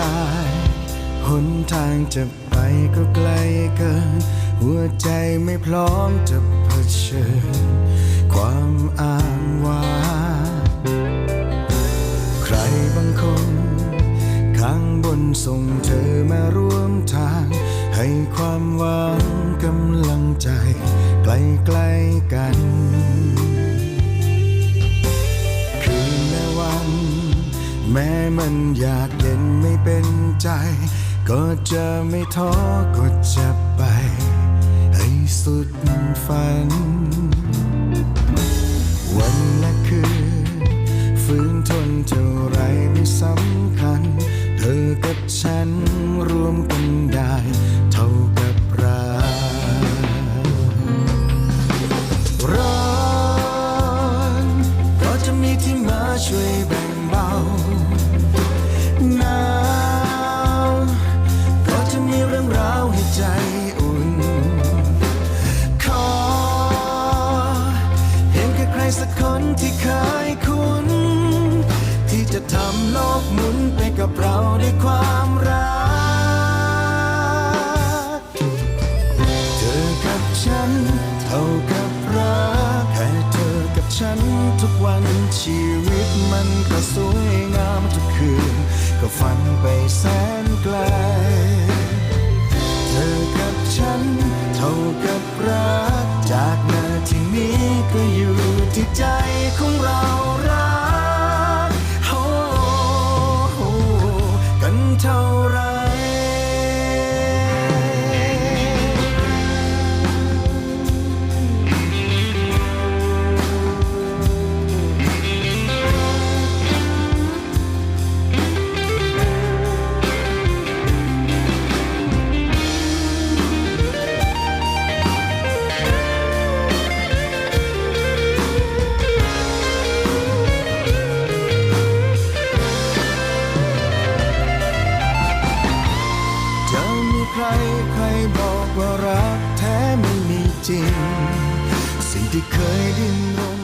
ดายหนทางจะไปก็ไกลเกิน หัวใจไม่พร้อมจะเผชิญ ความอ้างว้างใครบางคนข้างบนส่งเธอมาร่วมทาง ให้ความหวังกำลังใจ ใกล้ๆกัน แม้มันอยากเย็นไม่เป็นใจ ก็จะไม่ท้อก็จะไป ให้สุดฝัน วันและคืนฝืนทนเท่าไรไม่สำคัญ เธอกับฉันรวมกันได้ เท่ากับรักร้อนก็จะมีที่มาช่วย สักคนที่เคยคุ้น ที่จะทำโลกหมุนไปกับเราด้วยความรัก เธอกับฉัน เท่ากับรักแค่เธอกับฉันทุกวันชีวิตมันก็สวยงามทุกคืน ก็ฝันไปแสนไกล เธอกับฉัน เท่ากับ เท่าไร บอกว่ารักแท้ไม่มีจริง สิ่งที่เคยดิ้นรน